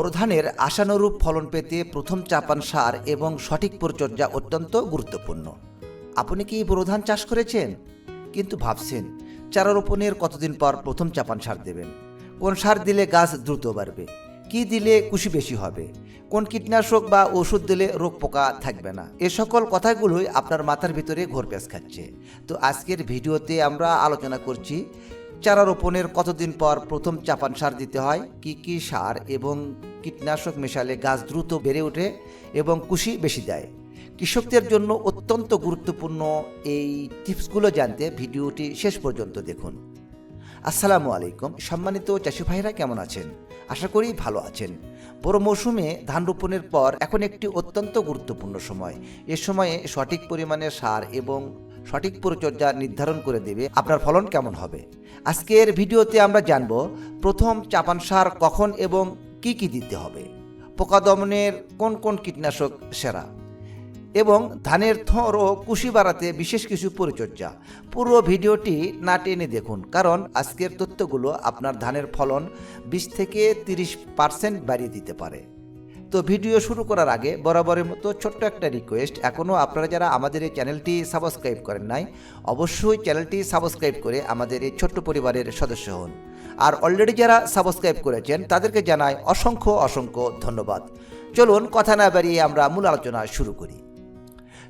বোরো ধানের আশানুরূপ ফলন পেতে প্রথম চাপান সার এবং সঠিক পরিচর্যা অত্যন্ত গুরুত্বপূর্ণ। আপনি কি বোরো ধান চাষ করেছেন? কিন্তু ভাবছেন, চারা রোপণের কতদিন পর প্রথম চাপান সার দেবেন? কোন সার দিলে গাছ দ্রুত বাড়বে? কি দিলে কুশি বেশি হবে? কোন কীটনাশক বা ওষুধ দিলে রোগ পোকা থাকবে না? এ সকল কথাগুলোই আপনার মাথার ভিতরে ঘোরপ্যাঁচ খাচ্ছে। তো আজকের ভিডিওতে আমরা আলোচনা করছি চারা রোপণের কতদিন পর প্রথম চাপান সার দিতে হয়? কি কি সার এবং কীটনাশক মেশালে গাছ দ্রুত বেড়ে ওঠে এবং কুশি বেশি দেয়? কৃষকদের জন্য অত্যন্ত গুরুত্বপূর্ণ এই টিপসগুলো জানতে ভিডিওটি শেষ পর্যন্ত দেখুন। আসসালামু আলাইকুম। সম্মানিত চাষি ভাইরা, কেমন আছেন? আশা করি ভালো আছেন। বড় মৌসুমে ধান রোপণের পর এখন একটি অত্যন্ত গুরুত্বপূর্ণ সময়। এ সময়ে সঠিক পরিমাণে সার এবং সঠিক পরিচর্যা নির্ধারণ করে দেবে। আপনার ফলন কেমন হবে? আজকের ভিডিওতে আমরা জানব প্রথম চাপান সার কখন এবং কি কি দিতে হবে। পোকা দমনের কোন কোন কীটনাশক সেরা? এবং ধানের থর ও কুশি বাড়াতে বিশেষ কিছু পরিচর্যা। পুরো ভিডিওটি না টেনে দেখুন, কারণ আজকের তথ্যগুলো আপনার ধানের ফলন বিশ থেকে তিরিশ পার্সেন্ট বাড়িয়ে দিতে পারে। তো ভিডিও শুরু করার আগে বরাবরের মতো ছোট্ট একটা রিকোয়েস্ট এখনও আপনারা যারা আমাদের এই চ্যানেলটি সাবস্ক্রাইব করেন নাই, অবশ্যই চ্যানেলটি সাবস্ক্রাইব করে আমাদের এই ছোট্ট পরিবারের সদস্য হন। আর অলরেডি যারা সাবস্ক্রাইব করেছেন, তাদেরকে জানাই অসংখ্য অসংখ্য ধন্যবাদ। চলুন, কথা না বাড়িয়ে আমরা মূল আলোচনা শুরু করি।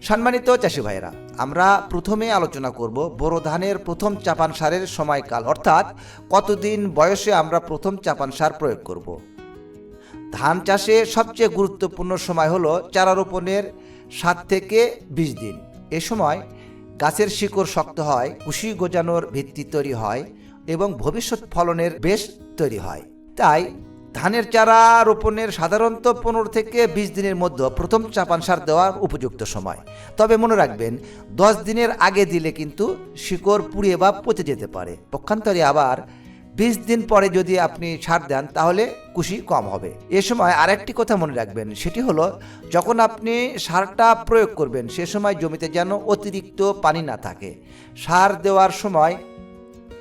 সম্মানিত চাষি ভাইরা আমরা প্রথমে আলোচনা করব বোরো ধানের প্রথম চাপান সারের সময়কাল, অর্থাৎ কতদিন বয়সে আমরা প্রথম চাপান সার প্রয়োগ করব। ধান চাষে সবচেয়ে গুরুত্বপূর্ণ সময় হলো চারা রোপণের সাত থেকে বিশ দিন। এ সময় গাছের শিকড় শক্ত হয়, কুশি গোজানোর ভিত্তি তৈরি হয় এবং ভবিষ্যৎ ফলনের বেশ তৈরি হয়। তাই ধানের চারা রোপণের সাধারণত পনেরো থেকে বিশ দিনের মধ্যে প্রথম চাপান সার দেওয়ার উপযুক্ত সময়। তবে মনে রাখবেন, দশ দিনের আগে দিলে কিন্তু শিকড় পুড়িয়ে বা পচে যেতে পারে। পক্ষান্তরে আবার বিশ দিন পরে যদি আপনি সার দেন, তাহলে কুশি কম হবে। এ সময় আরেকটি কথা মনে রাখবেন, সেটি হলো যখন আপনি সারটা প্রয়োগ করবেন, সে সময় জমিতে যেন অতিরিক্ত পানি না থাকে। সার দেওয়ার সময়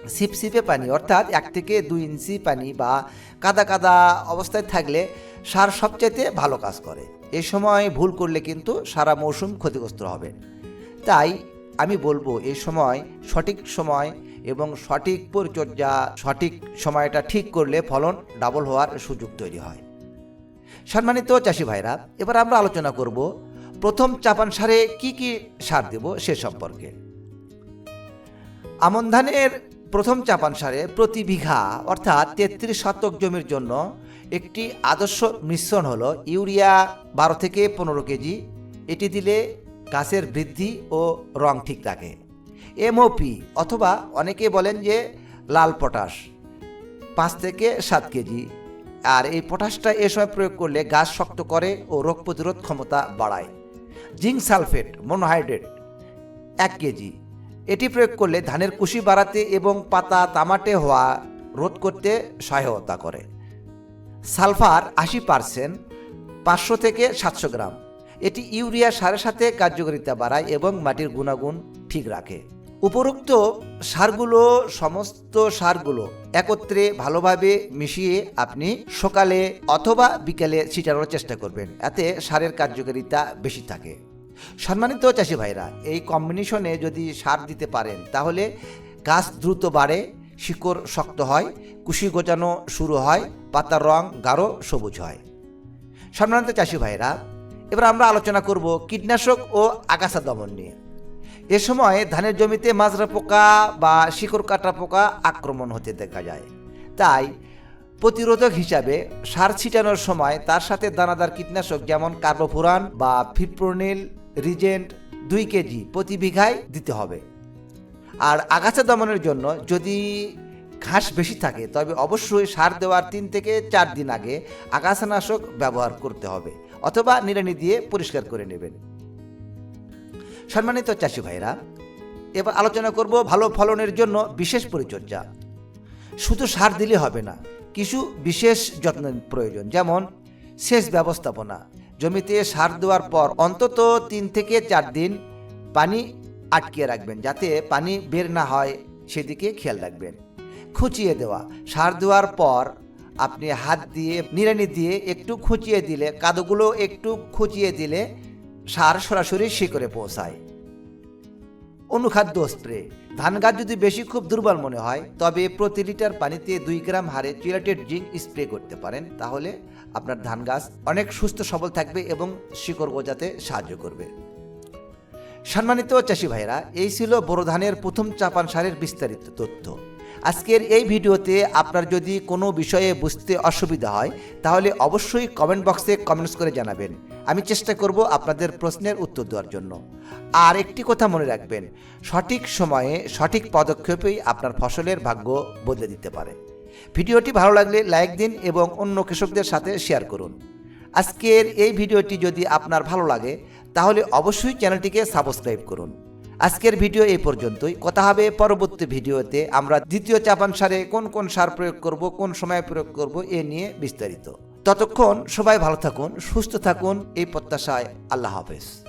সিপসিপে পানি, অর্থাৎ এক থেকে দুই ইঞ্চি পানি বা কাদা কাদা অবস্থায় থাকলে সার সবচাইতে ভালো কাজ করে। এ সময় ভুল করলে কিন্তু সারা মৌসুম ক্ষতিগ্রস্ত হবে। তাই আমি বলব এই সময় সঠিক সময় এবং সঠিক পরিচর্যা, সঠিক সময়টা ঠিক করলে ফলন ডাবল হওয়ার সুযোগ তৈরি হয়। সম্মানিত চাষি ভাইরা, এবার আমরা আলোচনা করব প্রথম চাপান সারে কি কি সার দেব সে সম্পর্কে। আমন ধানের প্রথম চাপান সারে প্রতি বিঘা, অর্থাৎ তেত্রিশ শতক জমির জন্য একটি আদর্শ মিশ্রণ হলো ইউরিয়া বারো থেকে পনেরো কেজি। এটি দিলে গাছের বৃদ্ধি ও রং ঠিক থাকে। এমওপি, অথবা অনেকে বলেন যে লাল পটাশ, পাঁচ থেকে সাত কেজি। আর এই পটাশটা এ সময় প্রয়োগ করলে গাছ শক্ত করে ও রোগ প্রতিরোধ ক্ষমতা বাড়ায়। জিঙ্ক সালফেট, মনোহাইড্রেট, এক কেজি। এটি প্রয়োগ করলে ধানের কুশি বাড়াতে এবং পাতা তামাটে হওয়া রোধ করতে সহায়তা করে। সালফার আশি পার্সেন্ট, পাঁচশো থেকে সাতশো গ্রাম। এটি ইউরিয়া সারের সাথে কার্যকারিতা বাড়ায় এবং মাটির গুণাগুণ ঠিক রাখে। উপরোক্ত সারগুলো, সমস্ত সারগুলো একত্রে ভালোভাবে মিশিয়ে আপনি সকালে অথবা বিকালে ছিটানোর চেষ্টা করবেন। এতে সারের কার্যকারিতা বেশি থাকে। সম্মানিত চাষি ভাইরা, এই কম্বিনেশনে যদি সার দিতে পারেন, তাহলে গাছ দ্রুত বাড়ে, শিকড় শক্ত হয়, কুশি গোজানো শুরু হয়, পাতার রং গাঢ় সবুজ হয়। সম্মানিত চাষি ভাইরা, এবার আমরা আলোচনা করব কীটনাশক ও আগাছা দমন নিয়ে। এ সময় ধানের জমিতে মাজরা পোকা বা শিকড় কাটা পোকা আক্রমণ হতে দেখা যায়। তাই প্রতিরোধক হিসাবে সার ছিটানোর সময় তার সাথে দানাদার কীটনাশক যেমন কার্বোফুরান বা ফিপ্রোনিল রিজেন্ট দুই কেজি প্রতি বিঘায় দিতে হবে। আর আগাছা দমনের জন্য যদি ঘাস বেশি থাকে, তবে অবশ্যই সার দেওয়ার তিন থেকে চার দিন আগে আগাছানাশক ব্যবহার করতে হবে, অথবা নিড়ানি দিয়ে পরিষ্কার করে নেবেন। সম্মানিত চাষি ভাইরা এবার আলোচনা করব ভালো ফলনের জন্য বিশেষ পরিচর্যা। শুধু সার দিলে হবে না, কিছু বিশেষ যত্নের প্রয়োজন, যেমন সেচ ব্যবস্থাপনা জমিতে সার দেওয়ার পর অন্তত তিন থেকে চার দিন পানি আটকে রাখবেন, যাতে পানি বের না হয়, সেদিকে খেয়াল রাখবেন। খুঁচিয়ে দেওয়া, সার দেওয়ার পর আপনি হাত দিয়ে, নিড়ানি দিয়ে একটু খুঁচিয়ে দিলে, কাদুগুলো একটু খুঁচিয়ে দিলে সার সরাসরি শিকড়ে পৌঁছায়। অনুখাদ্য স্প্রে, ধান গাছ যদি বেশি খুব দুর্বল মনে হয়, তবে প্রতি লিটার পানিতে দুই গ্রাম হারে চিলাটেড জিঙ্ক স্প্রে করতে পারেন, তাহলে আপনার ধান গাছ অনেক সুস্থ, সবল থাকবে এবং শিকড় গজাতে সাহায্য করবে। সম্মানিত চাষি ভাইরা এই ছিল বোরো ধানের প্রথম চাপান সারের বিস্তারিত তথ্য। আজকের এই ভিডিওতে আপনার যদি কোনো বিষয়ে বুঝতে অসুবিধা হয়, তাহলে অবশ্যই কমেন্ট বক্সে কমেন্টস করে জানাবেন। আমি চেষ্টা করব আপনাদের প্রশ্নের উত্তর দেওয়ার জন্য। আর একটি কথা মনে রাখবেন, সঠিক সময়ে সঠিক পদক্ষেপেই আপনার ফসলের ভাগ্য বদলে দিতে পারে। ভিডিওটি ভালো লাগলে লাইক দিন এবং অন্য কৃষকদের সাথে শেয়ার করুন। আজকের এই ভিডিওটি যদি আপনার ভালো লাগে, তাহলে অবশ্যই চ্যানেলটিকে সাবস্ক্রাইব করুন। আজকের ভিডিও এই পর্যন্তই। কথা হবে পরবর্তী ভিডিওতে। আমরা দ্বিতীয় চাপান সারে কোন কোন সার প্রয়োগ করব, কোন সময় প্রয়োগ করব, এ নিয়ে বিস্তারিত। ততক্ষণ সবাই ভালো থাকুন, সুস্থ থাকুন। এই প্রত্যাশায় আল্লাহ হাফেজ।